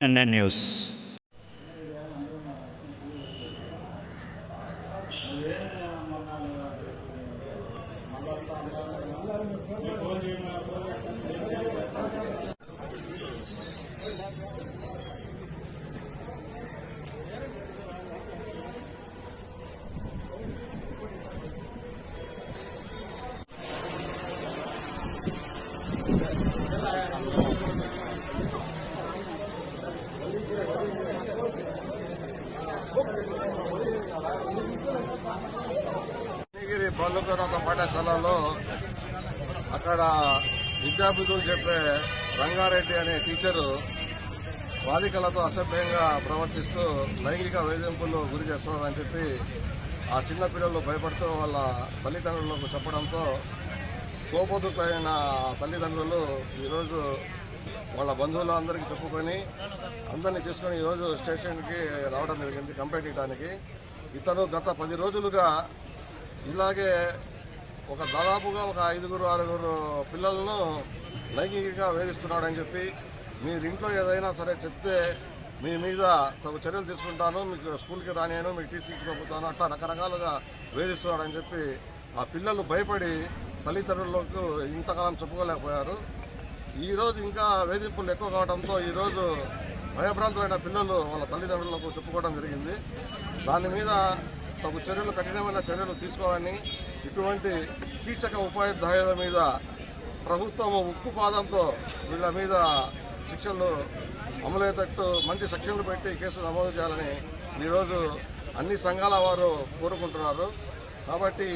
And then News. బాలుకనాథ పాఠశాలలో అక్కడ విద్యార్థులు చెప్పే రంగారెడ్డి అనే టీచరు బాలికలతో అసభ్యంగా ప్రవర్తిస్తూ లైంగిక వేధింపులు గురి చేస్తున్నారని చెప్పి ఆ చిన్న పిల్లలు భయపడుతూ వాళ్ళ తల్లిదండ్రులకు చెప్పడంతో కోపోతులైన తల్లిదండ్రులు ఈరోజు వాళ్ళ బంధువులందరికీ చెప్పుకొని అందరినీ తీసుకొని ఈరోజు స్టేషన్కి రావడం జరిగింది కంప్లైంట్ ఇవ్వడానికి. ఇతను గత పది రోజులుగా ఇలాగే ఒక దాదాపుగా ఒక ఐదుగురు ఆరుగురు పిల్లలను లైంగికంగా వేధిస్తున్నాడని చెప్పి మీరు ఇంట్లో ఏదైనా సరే చెప్తే మీ మీద తగు చర్యలు తీసుకుంటాను మీకు స్కూల్కి రానియను మీకు టీసీకి పంపుతాను అట్లా రకరకాలుగా వేధిస్తున్నాడని చెప్పి ఆ పిల్లలు భయపడి తల్లిదండ్రులకు ఇంతకాలం చెప్పుకోలేకపోయారు. ఈరోజు ఇంకా వేధింపులు ఎక్కువ కావడంతో ఈరోజు భయభ్రాంతులైన పిల్లలు వాళ్ళ తల్లిదండ్రులకు చెప్పుకోవడం జరిగింది. దాని మీద తగు చర్యలు కఠినమైన చర్యలు తీసుకోవాలని ఇటువంటి కీచక ఉపాధ్యాయుల మీద ప్రభుత్వం ఉక్కు పాదంతో వీళ్ళ మీద శిక్షలు అమలయ్యేటట్టు మంచి శిక్షలు పెట్టి కేసు నమోదు చేయాలని ఈరోజు అన్ని సంఘాల వారు కోరుకుంటున్నారు. కాబట్టి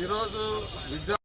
ఈరోజు విద్యా